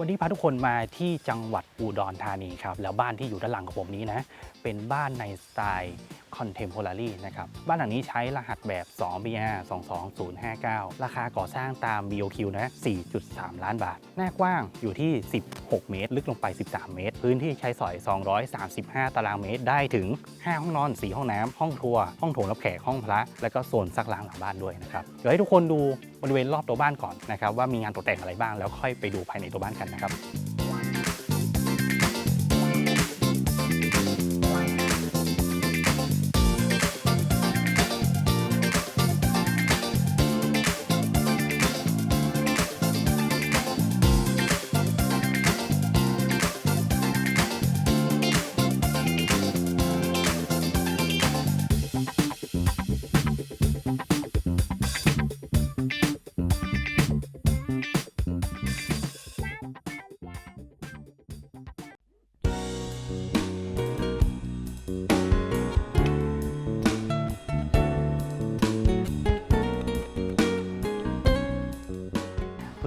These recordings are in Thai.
วันนี้พาทุกคนมาที่จังหวัดอุดรธานีครับ แล้วบ้านที่อยู่ด้านหลังของผมนี้นะ เป็นบ้านในสไตล์ Contemporary นะครับ บ้านหลังนี้ใช้รหัสแบบ 2BR 22059 ราคาก่อสร้างตาม BOQ นะ 4.3 ล้านบาท หน้ากว้างอยู่ที่ 16 เมตร ลึกลงไป 13 เมตร พื้นที่ใช้สอย 235 ตารางเมตร ได้ถึง 5 ห้องนอน 4 ห้องน้ำ ห้องครัว ห้องโถงรับแขก ห้องพระ แล้วก็โซนซักล้างหลังบ้านด้วยนะครับ เดี๋ยวให้ทุกคนดูบริเวณรอบตัวบ้านก่อนนะครับว่ามีงานตกแต่งอะไรบ้าง แล้วค่อยไปดูภายในตัวบ้านกันนะครับ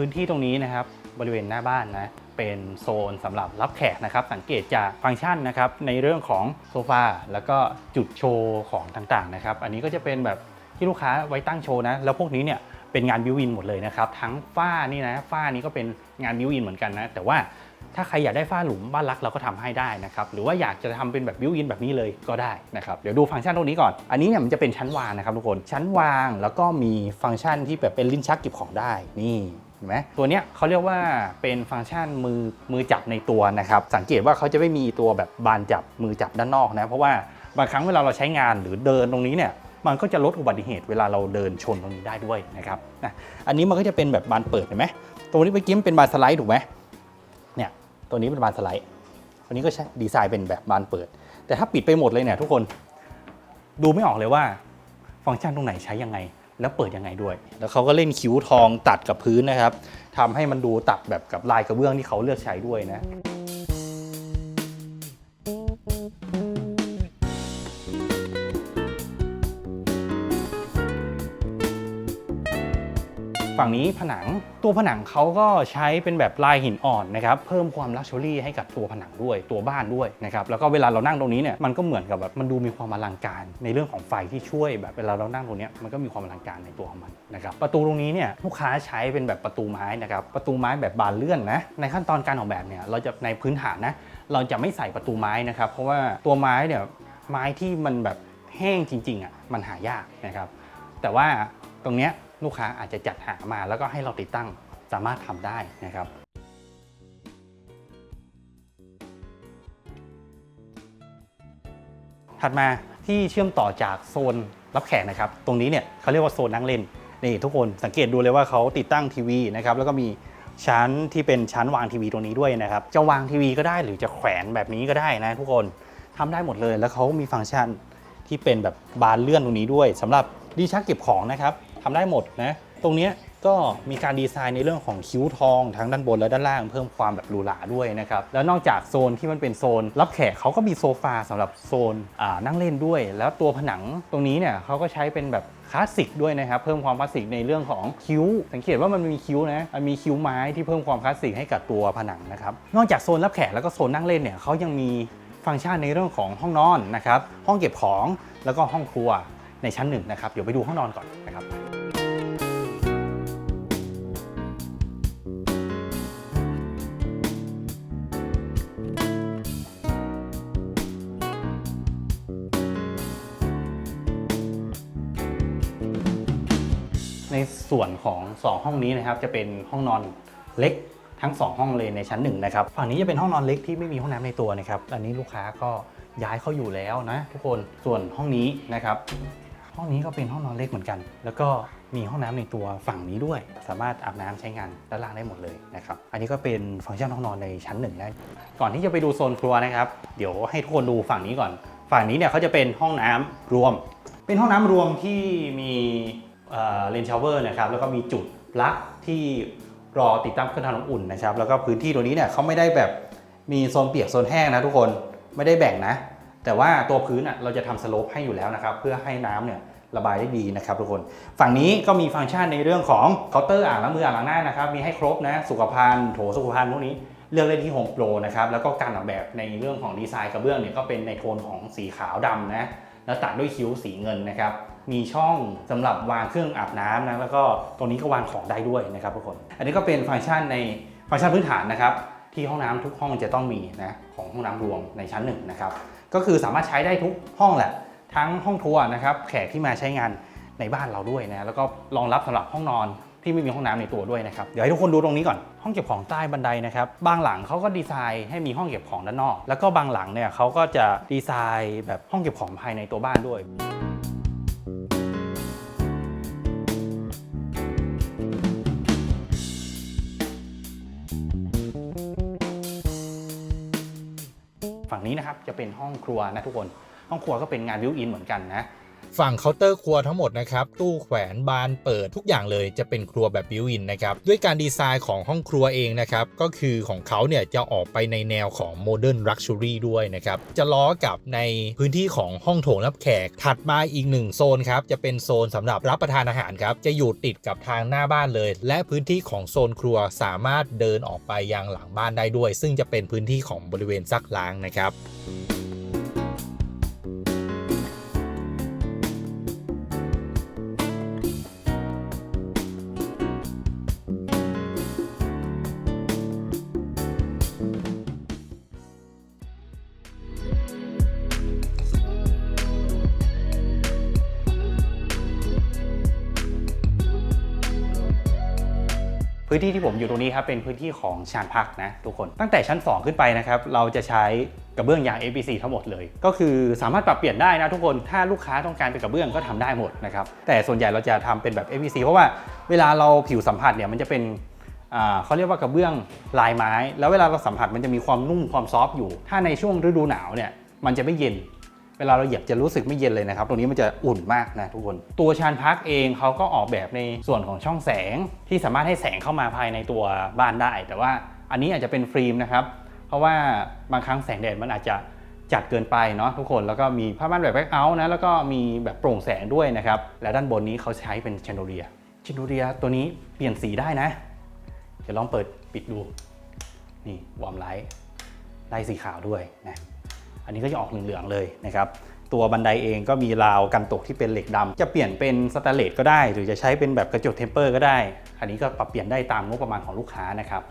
นที่ตรงนี้นะครับบริเวณหน้าบ้านนะเป็นโซนสำหรับรับแขกนะครับ สังเกตจากฟังก์ชันนะครับในเรื่องของโซฟาแล้วก็จุดโชว์ของต่างๆนะครับ อันนี้ก็จะเป็นแบบที่ลูกค้าไว้ตั้งโชว์นะแล้วพวกนี้เนี่ยเป็นงานบิวอินหมดเลยนะครับ ทั้งฝ้านี่นะฝ้านี้ก็เป็นงานบิวอินเหมือนกันนะแต่ว่าถ้าใครอยากได้ฝ้าหลุมบ้านรักเราก็ทำให้ได้นะครับ หรือว่าอยากจะทำเป็นแบบบิวอินแบบนี้เลยก็ได้นะครับ เดี๋ยวดูฟังก์ชันตรงนี้ก่อน อันนี้เนี่ยมันจะเป็นชั้นวางนะครับทุกคน ชั้นวางแล้วก็มีฟังก์ชันที่แบบเป็นลิ้นชักเก็บของได้ นี่ เห็นไหมตัวเนี้ยเขาเรียกว่าเป็นฟังก์ชันมือมือจับในตัวนะครับสังเกตว่าเขาจะไม่มีตัวแบบบานจับมือจับด้านนอกนะเพราะว่าบางครั้งเวลาเราใช้งานหรือเดินตรงนี้เนี่ยมันก็จะลดอุบัติเหตุเวลาเราเดินชนตรงนี้ได้ด้วยนะครับนะอันนี้มันก็จะเป็นแบบบานเปิดเห็นไหมตรงนี้เมื่อกี้มันเป็นบานสไลด์ถูกไหมเนี่ยตัวนี้เป็นบานสไลด์ตัวนี้ก็ใช้ดีไซน์เป็นแบบบานเปิด แต่ถ้าปิดไปหมดเลยเนี่ยทุกคนดูไม่ออกเลยว่า ฟังก์ชันตรงไหนใช้ยังไง แล้วเปิดยังไงด้วย แล้วเขาก็เล่นคิ้วทองตัดกับพื้นนะครับทำให้มันดูตัดแบบกับลายกระเบื้องที่เขาเลือกใช้ด้วยนะ ฝั่งนี้ผนังตัวผนังเขาก็ใช้เป็นแบบลายหินอ่อนนะครับเพิ่มความลักชัวรี่ให้กับตัวผนังด้วยตัวบ้านด้วยนะครับแล้วก็เวลาเรานั่งตรงนี้เนี่ยมันก็เหมือนกับแบบมันดูมีความอลังการ ในเรื่องของไฟที่ช่วยแบบเวลาเรานั่งตรงนี้มันก็มีความอลังการในตัวของมันนะครับประตูตรงนี้เนี่ยลูกค้าใช้เป็นแบบประตูไม้นะครับประตูไม้แบบบานเลื่อนนะในขั้นตอนการออกแบบเนี่ยเราจะในพื้นฐานนะเราจะไม่ใส่ประตูไม้นะครับเพราะว่าตัวไม้เนี่ยไม้ที่มันแบบแห้งจริงๆอะมันหายากนะครับแต่ว่าตรงเนี้ย ลูกค้าอาจจะจัดหามาแล้วก็ให้เราติดตั้งสามารถทำได้นะครับถัดมาที่เชื่อมต่อจากโซนรับแขกนะครับ ตรงนี้เนี่ยเขาเรียกว่าโซนนั่งเล่นนี่ทุกคนสังเกตดูเลยว่าเขาติดตั้งทีวีนะครับแล้วก็มีชั้นที่เป็นชั้นวางทีวีตรงนี้ด้วยนะครับ จะวางทีวีก็ได้หรือจะแขวนแบบนี้ก็ได้นะทุกคนทำได้หมดเลย แล้วเขามีฟังก์ชันที่เป็นแบบบานเลื่อนตรงนี้ด้วยสำหรับดีชักเก็บของนะครับ ทำได้หมดนะ ตรงนี้ก็มีการดีไซน์ในเรื่องของคิ้วทองทั้งด้านบนและด้านล่างเพิ่มความแบบหรูหราด้วยนะครับ แล้วนอกจากโซนที่มันเป็นโซน รับแขกเขาก็มีโซฟาสำหรับโซนนั่งเล่นด้วย แล้วตัวผนังตรงนี้เนี่ยเขาก็ใช้เป็นแบบคลาสสิกด้วยนะครับเพิ่มความคลาสสิกในเรื่องของคิ้ว สังเกตว่ามันมีคิ้วนะมันมีคิ้วไม้ที่เพิ่มความคลาสสิกให้กับตัวผนังนะครับนอกจากโซนรับแขกแล้วก็โซนนั่งเล่นเนี่ยเขายังมีฟังก์ชันในเรื่องของห้องนอนนะครับห้องเก็บของแล้วก็ห้องครัวในชั้นหนึ่งนะครับเดี๋ยวไปดูห้องนอนก่อนนะครับ ส่วนของ 2 ห้องนี้นะครับจะเป็นห้องนอนเล็กทั้ง 2 ห้องเลยในชั้นหนึ่งนะครับฝั่งนี้จะเป็นห้องนอนเล็กที่ไม่มีห้องน้ำในตัวนะครับอันนี้ลูกค้าก็ย้ายเข้าอยู่แล้วนะทุกคนส่วนห้องนี้นะครับ ห้องนี้ก็เป็นห้องนอนเล็กเหมือนกัน แล้วก็มีห้องน้ำในตัวฝั่งนี้ด้วย สามารถอาบน้ำใช้งานด้านล่างได้หมดเลยนะครับอันนี้ก็เป็นฟังก์ชันห้องนอนในชั้นหนึ่งนะก่อนที่จะไปดูโซนครัวนะครับ เดี๋ยวให้ทุกคนดูฝั่งนี้ก่อน ฝั่งนี้เนี่ยเขาจะเป็นห้องน้ำรวม เป็นห้องน้ำรวมที่มี เลนชาวเวอร์นะครับแล้วก็มีจุดปลั๊กที่รอติดตั้งเครื่องทำน้ำอุ่นนะครับแล้วก็พื้นที่ตรงนี้เนี่ยเขาไม่ได้แบบมีโซนเปียกโซนแห้งนะทุกคนไม่ได้แบ่งนะ แต่ว่าตัวพื้นอะเราจะทำสโลปให้อยู่แล้วนะครับเพื่อให้น้ำเนี่ยระบายได้ดีนะครับทุกคน ฝั่งนี้ก็มีฟังก์ชันในเรื่องของเคาน์เตอร์อ่างล้างมืออ่างล้างหน้านะครับมีให้ครบนะสุขภัณฑ์โถสุขภัณฑ์พวกนี้เลือกได้ที่ Home Pro นะครับแล้วก็การออกแบบในเรื่องของดีไซน์กระเบื้องเนี่ยก็เป็นในโทนของสีขาวดำนะ แล้วตัดด้วยคิ้วสีเงินนะครับ มีช่องสำหรับวางเครื่องอาบน้ำนะแล้วก็ตรงนี้ก็วางของได้ด้วยนะครับทุกคน อันนี้ก็เป็นฟังก์ชันในฟังก์ชันพื้นฐานนะครับ ที่ห้องน้ำทุกห้องจะต้องมีนะของห้องน้ำรวมในชั้นหนึ่งนะครับก็คือสามารถใช้ได้ทุกห้องแหละ ทั้งห้องครัวนะครับแขกที่มาใช้งานในบ้านเราด้วยนะแล้วก็รองรับสำหรับห้องนอน ที่ไม่มีห้องน้ำในตัวด้วยนะครับ เดี๋ยวให้ทุกคนดูตรงนี้ก่อน ห้องเก็บของใต้บันไดนะครับ บางหลังเขาก็ดีไซน์ให้มีห้องเก็บของด้านนอก แล้วก็บางหลังเนี่ยเขาก็จะดีไซน์แบบห้องเก็บของภายในตัวบ้านด้วยฝั่งนี้นะครับจะเป็นห้องครัวนะทุกคน ห้องครัวก็เป็นงานบิวอินเหมือนกันนะ ฝั่งเคาน์เตอร์ครัวทั้งหมดนะครับ ตู้แขวนบานเปิดทุกอย่างเลยจะเป็นครัวแบบบิวอินนะครับ ด้วยการดีไซน์ของห้องครัวเองนะครับ ก็คือของเขาเนี่ยจะออกไปในแนวของโมเดิร์นลักชัวรี่ด้วยนะครับ จะล้อกับในพื้นที่ของห้องโถงรับแขก ถัดมาอีกหนึ่งโซนครับ จะเป็นโซนสำหรับรับประทานอาหารครับ จะอยู่ติดกับทางหน้าบ้านเลย และพื้นที่ของโซนครัวสามารถเดินออกไปยังหลังบ้านได้ด้วย ซึ่งจะเป็นพื้นที่ของบริเวณซักล้างนะครับ นที่ที่ผมอยู่ตรงนี้ครับเป็นพื้นที่ของชานพักนะทุกคน ตั้งแต่ชั้น 2 ขึ้นไปนะครับเราจะใช้กระเบื้องยาง APC ทั้งหมดเลย ก็คือสามารถปรับเปลี่ยนได้นะทุกคนถ้าลูกค้าต้องการเป็นกระเบื้องก็ทำได้หมดนะครับแต่ส่วนใหญ่เราจะทำเป็นแบบ APC เพราะว่าเวลาเราผิวสัมผัสเนี่ยมันจะเป็นอ่าเขาเรียกว่ากระเบื้องลายไม้ แล้วเวลาเราสัมผัสมันจะมีความนุ่มความซอฟต์อยู่ ถ้าในช่วงฤดูหนาวเนี่ยมันจะไม่เย็น เวลาเราเหยียบจะรู้สึกไม่เย็นเลยนะครับ ตรงนี้มันจะอุ่นมากนะทุกคน ตัวชานพักเองเขาก็ออกแบบในส่วนของช่องแสงที่สามารถให้แสงเข้ามาภายในตัวบ้านได้ แต่ว่าอันนี้อาจจะเป็นฟิล์มนะครับ เพราะว่าบางครั้งแสงแดดมันอาจจะจัดเกินไปเนาะทุกคนแล้วก็มีผ้าม่านแบบแบ็คเอาท์นะแล้วก็มีแบบโปร่งแสงด้วยนะครับ และด้านบนนี้เขาใช้เป็นเชนโดเรียเชนโดเรียตัวนี้เปลี่ยนสีได้นะ เดี๋ยวลองเปิดปิดดูนี่วอร์มไลท์ไล่สีขาวด้วยนะ อันนี้ก็จะออกเหลืองๆเลยนะครับตัวบันไดเองก็มีราวกันตกที่เป็นเหล็กดำจะเปลี่ยนเป็นสแตนเลสก็ได้ หรือจะใช้เป็นแบบกระจกเทมเปอร์ก็ได้ อันนี้ก็ปรับเปลี่ยนได้ตามงบประมาณของลูกค้านะครับ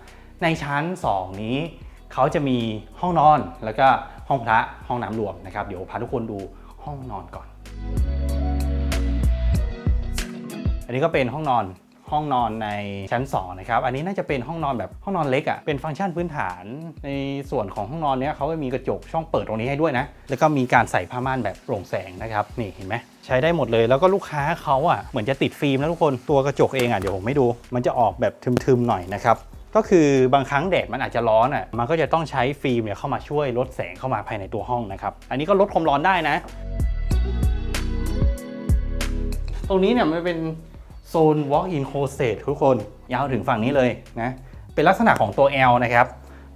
ในชั้น 2 นี้เขาจะมีห้องนอนแล้วก็ห้องพระห้องน้ำรวมนะครับ เดี๋ยวพาทุกคนดูห้องนอนก่อน อันนี้ก็เป็นห้องนอน ห้องนอนในชั้น2นะครับอันนี้น่าจะเป็นห้องนอนแบบห้องนอนเล็กอะ่ะเป็นฟังก์ชันพื้นฐาน ในส่วนของห้องนอนเนี้ยเขาก็มีกระจกช่องเปิดตรงนี้ให้ด้วยนะ แล้วก็มีการใส่ผ้าม่านแบบโปร่งแสงนะครับนี่เห็นไหมใช้ได้หมดเลยแล้วก็ลูกค้าเขาอะ่ะเหมือนจะติดฟิล์มนะทุกคนตัวกระจกเองอะ่ะเดี๋ยวผมให้ดู มันจะออกแบบทึมๆหน่อยนะครับก็คือบางครั้งแดดมันอาจจะร้อนอะมันก็จะต้องใช้ฟิล์มเนี่ยเข้ามาช่วยลดแสงเข้ามาภายในตัวห้องนะครับอันนี้ก็ลดความร้อนได้นะ ตรงนี้เนี่ยมันเป็น โซน walk-in closet ทุกคนยาวถึงฝั่งนี้เลยนะเป็นลักษณะของตัว L นะครับ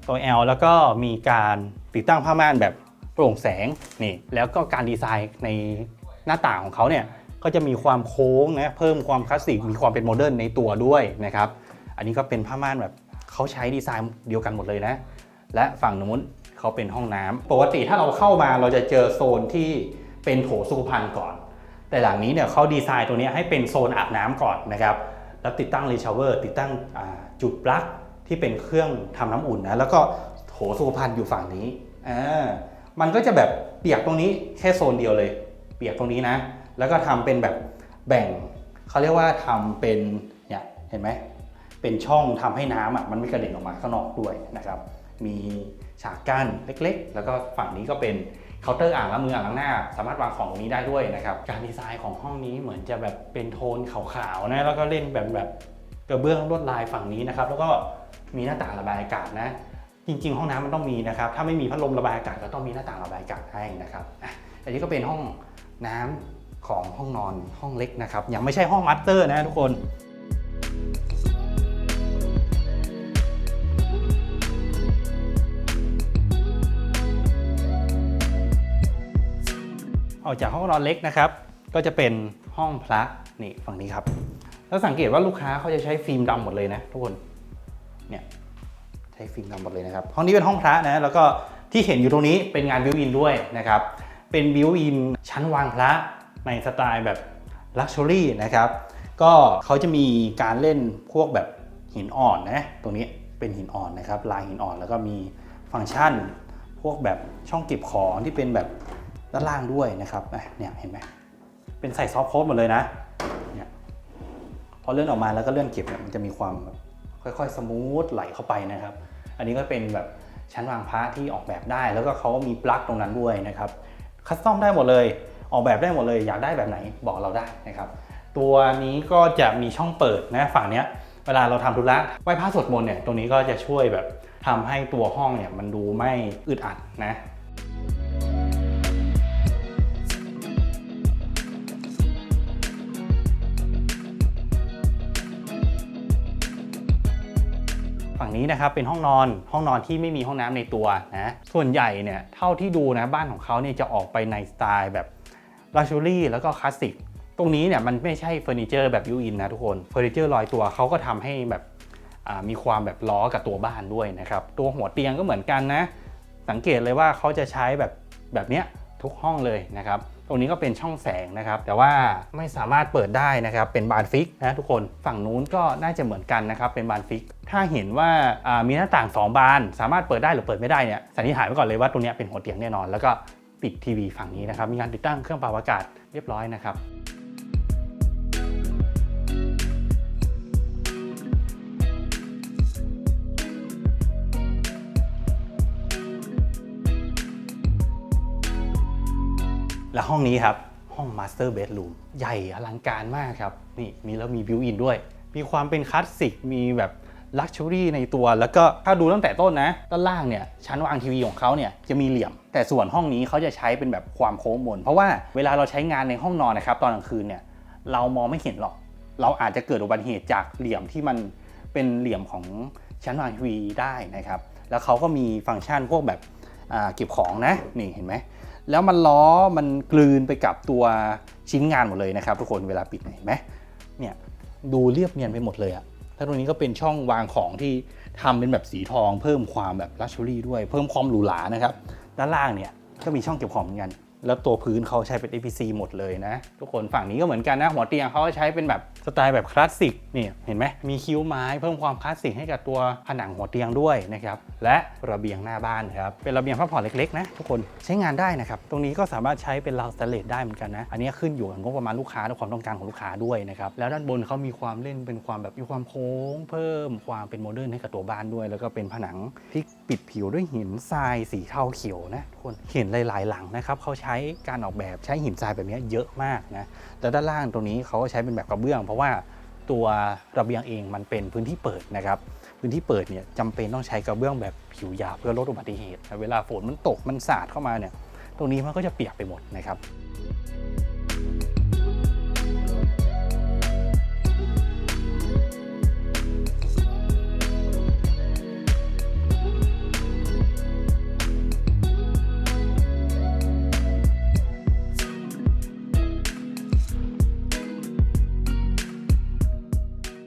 ตัว L แล้วก็มีการติดตั้งผ้าม่านแบบโปร่งแสงนี่แล้วก็การดีไซน์ในหน้าต่างของเขาเนี่ยก็จะมีความโค้งนะเพิ่มความคลาสสิกมีความเป็นโมเดิร์นในตัวด้วยนะครับอันนี้ก็เป็นผ้าม่านแบบเขาใช้ดีไซน์เดียวกันหมดเลยนะ และฝั่งนู้นเขาเป็นห้องน้ำปกติถ้าเราเข้ามาเราจะเจอโซนที่เป็นโถสุขภัณฑ์ก่อน แต่หลังนี้เนี่ยเขาดีไซน์ตัวนี้ให้เป็นโซนอาบน้ำก่อนนะครับ แล้วติดตั้งรีชาวเวอร์ติดตั้งจุดปลั๊กที่เป็นเครื่องทำน้ำอุ่นนะแล้วก็โถสุขภัณฑ์อยู่ฝั่งนี้อ่ามันก็จะแบบเปียกตรงนี้แค่โซนเดียวเลย เปียกตรงนี้นะ แล้วก็ทำเป็นแบบแบ่งเขาเรียกว่าทำเป็นเนี่ยเห็นไหมเป็นช่องทำให้น้ำอะมันไม่กระเด็นออกมาข้างนอกด้วยนะครับ มีฉากกั้นเล็กๆ แล้วก็ฝั่งนี้ก็เป็น เคาน์เตอร์อ่างล้างมืออ่างล้างหน้า สามารถวางของตรงนี้ได้ด้วยนะครับ การดีไซน์ของห้องนี้เหมือนจะแบบเป็นโทนขาวๆนะแล้วก็เล่นแบบแบบกระเบื้องลวดลายฝั่งนี้นะครับแล้วก็มีหน้าต่างระบายอากาศนะ จริง ๆ ห้องน้ำมันต้องมีนะครับ ถ้าไม่มีพัดลมระบายอากาศก็ต้องมีหน้าต่างระบายอากาศให้นะครับอันนี้ก็เป็นห้องน้ำของห้องนอนห้องเล็กนะครับ ยังไม่ใช่ห้องมัตเตอร์นะทุกคน ออกจากห้องนอนเล็กนะครับ ก็จะเป็นห้องพระนี่ฝั่งนี้ครับ แล้วสังเกตว่าลูกค้าเขาจะใช้ฟิล์มดำหมดเลยนะทุกคนเนี่ยใช้ฟิล์มดำหมดเลยนะครับห้องนี้เป็นห้องพระนะแล้วก็ที่เห็นอยู่ตรงนี้เป็นงานบิวอินด้วยนะครับเป็นบิวอินชั้นวางพระในสไตล์แบบลักชัวรี่นะครับก็เขาจะมีการเล่นพวกแบบหินอ่อนนะตรงนี้เป็นหินอ่อนนะครับลายหินอ่อนแล้วก็มีฟังก์ชัน พวกแบบช่องเก็บของที่เป็นแบบ ด้านล่างด้วยนะครับเนี่ยเห็นไหมเป็นใส่ซอฟต์โค้ดหมดเลยนะเนี่ยพอเลื่อนออกมาแล้วก็เลื่อนเก็บเนี่ยมันจะมีความค่อยๆ สมูทไหลเข้าไปนะครับ อันนี้ก็เป็นแบบชั้นวางพระที่ออกแบบได้ แล้วก็เขามีปลั๊กตรงนั้นด้วยนะครับคัสตอมได้หมดเลย ออกแบบได้หมดเลย อยากได้แบบไหนบอกเราได้นะครับ ตัวนี้ก็จะมีช่องเปิดนะฝั่งเนี้ยเวลาเราทำธุระไหว้พระสวดมนต์เนี่ยตรงนี้ก็จะช่วยแบบทำให้ตัวห้องเนี่ยมันดูไม่อึดอัดนะ นี้นะครับเป็นห้องนอนห้องนอนที่ไม่มีห้องน้ำในตัวนะส่วนใหญ่เนี่ยเท่าที่ดูนะบ้านของเขาเนี่ยจะออกไปในสไตล์แบบลักชัวรี่แล้วก็คลาสสิกตรงนี้เนี่ยมันไม่ใช่เฟอร์นิเจอร์แบบยูอินนะทุกคนเฟอร์นิเจอร์ลอยตัวเขาก็ทำให้แบบมีความแบบล้อกับตัวบ้านด้วยนะครับตัวหัวเตียงก็เหมือนกันนะ สังเกตเลยว่าเขาจะใช้แบบแบบเนี้ยทุกห้องเลยนะครับตรงนี้ก็เป็นช่องแสงนะครับ แต่ว่าไม่สามารถเปิดได้นะครับ เป็นบานฟิกนะทุกคน ฝั่งนู้นก็น่าจะเหมือนกันนะครับ เป็นบานฟิก ถ้าเห็นว่ามีหน้าต่าง 2 บาน สามารถเปิดได้หรือเปิดไม่ได้เนี่ย สันนิษฐานไว้ก่อนเลยว่าตรงนี้เป็นหัวเตียงแน่นอน แล้วก็ปิดทีวีฝั่งนี้นะครับ มีการติดตั้งเครื่องปรับอากาศเรียบร้อยนะครับ และห้องนี้ครับ ห้อง Master Bedroom ใหญ่อลังการมากครับ นี่มีแล้วมีบิวอินด้วย มีความเป็นคลาสสิก มีแบบลักชัวรี่ในตัว แล้วก็ถ้าดูตั้งแต่ต้นนะ ด้านล่างเนี่ยชั้นวางทีวีของเขาเนี่ยจะมีเหลี่ยม แต่ส่วนห้องนี้เขาจะใช้เป็นแบบความโค้งมน เพราะว่าเวลาเราใช้งานในห้องนอนนะครับตอนกลางคืนเนี่ยเรามองไม่เห็นหรอก เราอาจจะเกิดอุบัติเหตุจากเหลี่ยมที่มันเป็นเหลี่ยมของชั้นวางทีวีได้นะครับ แล้วเขาก็มีฟังก์ชันพวกแบบอ่าเก็บของนะ นี่เห็นไหม แล้วมันล้อมันกลืนไปกับตัวชิ้นงานหมดเลยนะครับ ทุกคนเวลาปิดเห็นไหมเนี่ยดูเรียบเนียนไปหมดเลยอะแล้วตรงนี้ก็เป็นช่องวางของที่ทำเป็นแบบสีทอง เพิ่มความแบบลักชัวรี่ด้วย เพิ่มความหรูหรานะครับ ด้านล่างเนี่ยก็มีช่องเก็บของเหมือนกัน แล้วตัวพื้นเขาใช้เป็น APC หมดเลยนะ ทุกคนฝั่งนี้ก็เหมือนกันนะ หัวเตียงเขาใช้เป็นแบบสไตล์แบบคลาสสิกนี่เห็นไหมมีคิ้วไม้เพิ่มความคลาสสิกให้กับตัวผนังหัวเตียงด้วยนะครับและระเบียงหน้าบ้านครับเป็นระเบียงพักผ่อนเล็กๆนะทุกคนใช้งานได้นะครับตรงนี้ก็สามารถใช้เป็นราวสแตเลสได้เหมือนกันนะอันนี้ขึ้นอยู่กับงบประมาณลูกค้าและความต้องการของลูกค้าด้วยนะครับแล้วด้านบนเขามีความเล่นเป็นความแบบมีความโค้ง เพิ่มความเป็นโมเดิร์นให้กับตัวบ้านด้วย แล้วก็เป็นผนังที่ปิดผิวด้วยหินทรายสีเทาเขียวนะทุกคนเห็นหลาย ๆ หลังนะครับเขาใช้้การออกแบบใช้หินทรายแบบนี้เยอะมากนะแต่ด้านล่างตรงนี้เขาก็ใช้เป็นแบบกระเบื้อง เพราะว่าตัวระเบียงเองมันเป็นพื้นที่เปิดนะครับ พื้นที่เปิดเนี่ยจำเป็นต้องใช้กระเบื้องแบบผิวหยาบเพื่อลดอุบัติเหตุ เวลาฝนมันตกมันสาดเข้ามาเนี่ย ตรงนี้มันก็จะเปียกไปหมดนะครับ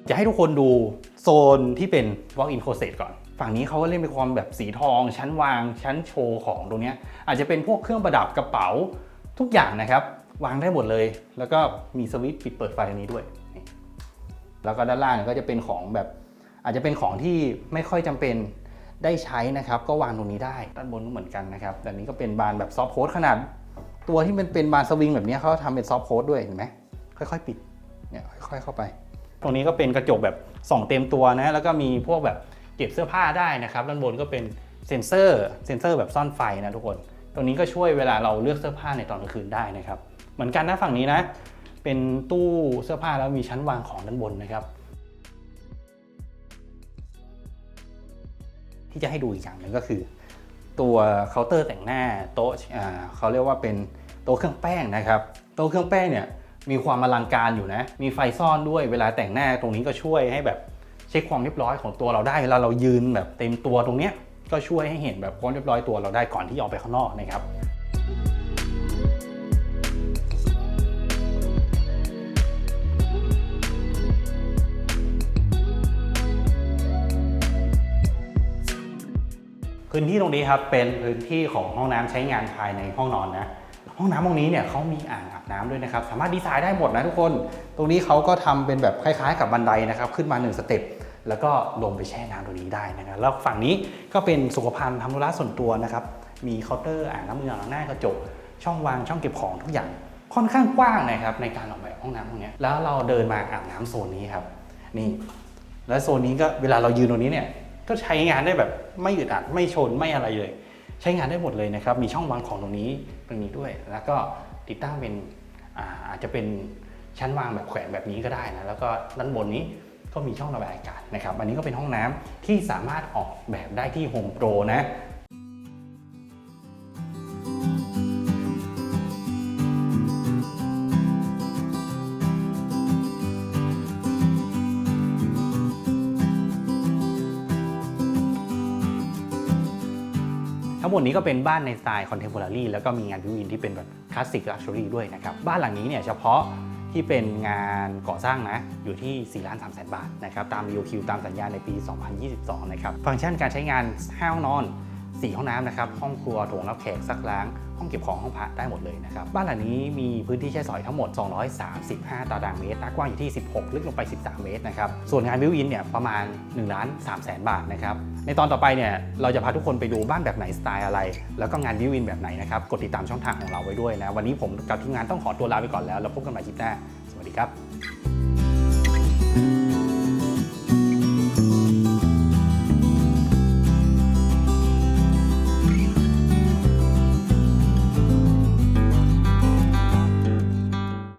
จะให้ทุกคนดูโซนที่เป็น walk-in closet ก่อน ฝั่งนี้เขาก็เล่นเป็นความแบบสีทอง ชั้นวาง ชั้นโชว์ของตรงนี้ อาจจะเป็นพวกเครื่องประดับกระเป๋าทุกอย่างนะครับ วางได้หมดเลย แล้วก็มีสวิตช์ปิดเปิดไฟอันนี้ด้วย แล้วก็ด้านล่างก็จะเป็นของแบบ อาจจะเป็นของที่ไม่ค่อยจำเป็นได้ใช้นะครับ ก็วางตรงนี้ได้ด้านบนก็เหมือนกันนะครับแต่นี้ก็เป็นบานแบบซอฟโค้ดขนาด ตัวที่มันเป็นบานสวิงแบบนี้เขาทำเป็นซอฟโค้ดด้วยเห็นไหมค่อยๆ ปิดเนี่ยค่อย ๆ เข้าไป ตรงนี้ก็เป็นกระจกแบบส่องเต็มตัวนะแล้วก็มีพวกแบบเก็บเสื้อผ้าได้นะครับด้านบนก็เป็นเซ็นเซอร์เซ็นเซอร์แบบซ่อนไฟนะทุกคนตรงนี้ก็ช่วยเวลาเราเลือกเสื้อผ้าในตอนกลางคืนได้นะครับ เหมือนกันนะฝั่งนี้นะ เป็นตู้เสื้อผ้าแล้วมีชั้นวางของด้านบนนะครับ ที่จะให้ดูอีกอย่างหนึ่งก็คือ ตัวเคาน์เตอร์แต่งหน้าโต๊ะเขาเรียกว่าเป็นโต๊ะเครื่องแป้งนะครับโต๊ะเครื่องแป้งเนี่ย มีความอลังการอยู่นะ มีไฟซ่อนด้วยเวลาแต่งหน้าตรงนี้ก็ช่วยให้แบบเช็คความเรียบร้อยของตัวเราได้เวลาเรายืนแบบเต็มตัวตรงเนี้ยก็ช่วยให้เห็นแบบความเรียบร้อยตัวเราได้ก่อนที่ออกไปข้างนอกนะครับพื้นที่ตรงนี้ครับเป็นพื้นที่ของห้องน้ำใช้งานภายในห้องนอนนะ ห้องน้ำตรงนี้เนี่ยเขามีอ่างอาบน้ำด้วยนะครับ สามารถดีไซน์ได้หมดนะทุกคน ตรงนี้เขาก็ทำเป็นแบบคล้ายๆ กับบันไดนะครับ ขึ้นมา1สเต็ปแล้วก็ลงไปแช่น้ำตรงนี้ได้นะครับแล้วฝั่งนี้ก็เป็นสุขภัณฑ์ทำธุระส่วนตัวนะครับ มีเคาน์เตอร์อ่างน้ำมืออ่างล้างหน้ากระจก ช่องวางช่องเก็บของทุกอย่างค่อนข้างกว้างนะครับในการออกแบบห้องน้ำตรงนี้แล้วเราเดินมาอาบน้ำโซนนี้ครับนี่ แล้วโซนนี้ก็เวลาเรายืนตรงนี้เนี่ยก็ใช้งานได้แบบไม่อึดอัดไม่ชนไม่อะไรเลย ใช้งานได้หมดเลยนะครับ มีช่องวางของตรงนี้ตรงนี้ด้วย แล้วก็ติดตั้งเป็นอาอาจจะเป็นชั้นวางแบบแขวนแบบนี้ก็ได้นะ แล้วก็ด้านบนนี้ก็มีช่องระบายอากาศนะครับ อันนี้ก็เป็นห้องน้ำที่สามารถออกแบบได้ที่โฮมโปรนะ หมดนี้ก็เป็นบ้านในสไตล์คอนเทมพอร์รี่ แล้วก็มีงานวิวอินที่เป็นแบบคลาสสิกลักชัวรี่ด้วยนะครับ บ้านหลังนี้เนี่ยเฉพาะที่เป็นงานก่อสร้างนะอยู่ที่ 4 ล้าน3แสนบาทนะครับตาม BOQ ตามสัญญาในปี 2022 นะครับ ฟังก์ชันการใช้งาน 5 ห้องนอน 4 ห้องน้ำนะครับ ห้องครัวโถงรับแขกซักล้าง ห้องเก็บของห้องพักได้หมดเลยนะครับบ้านหลังนี้มีพื้นที่ใช้สอยทั้งหมด 235 ตารางเมตรหน้ากว้างอยู่ที่ 16 ลึกลงไป 13 เมตรนะครับส่วนงานวิวอินเนี่ยประมาณ1ล้าน3แสนบาทนะครับในตอนต่อไปเนี่ยเราจะพาทุกคนไปดูบ้านแบบไหนสไตล์อะไร แล้วก็งานวิวอินแบบไหนนะครับกดติดตามช่องทางของเราไว้ด้วยนะวันนี้ผมกับทีมงานต้องขอตัวลาไปก่อนแล้วแล้วพบกันใหม่คลิปหน้าสวัสดีครับ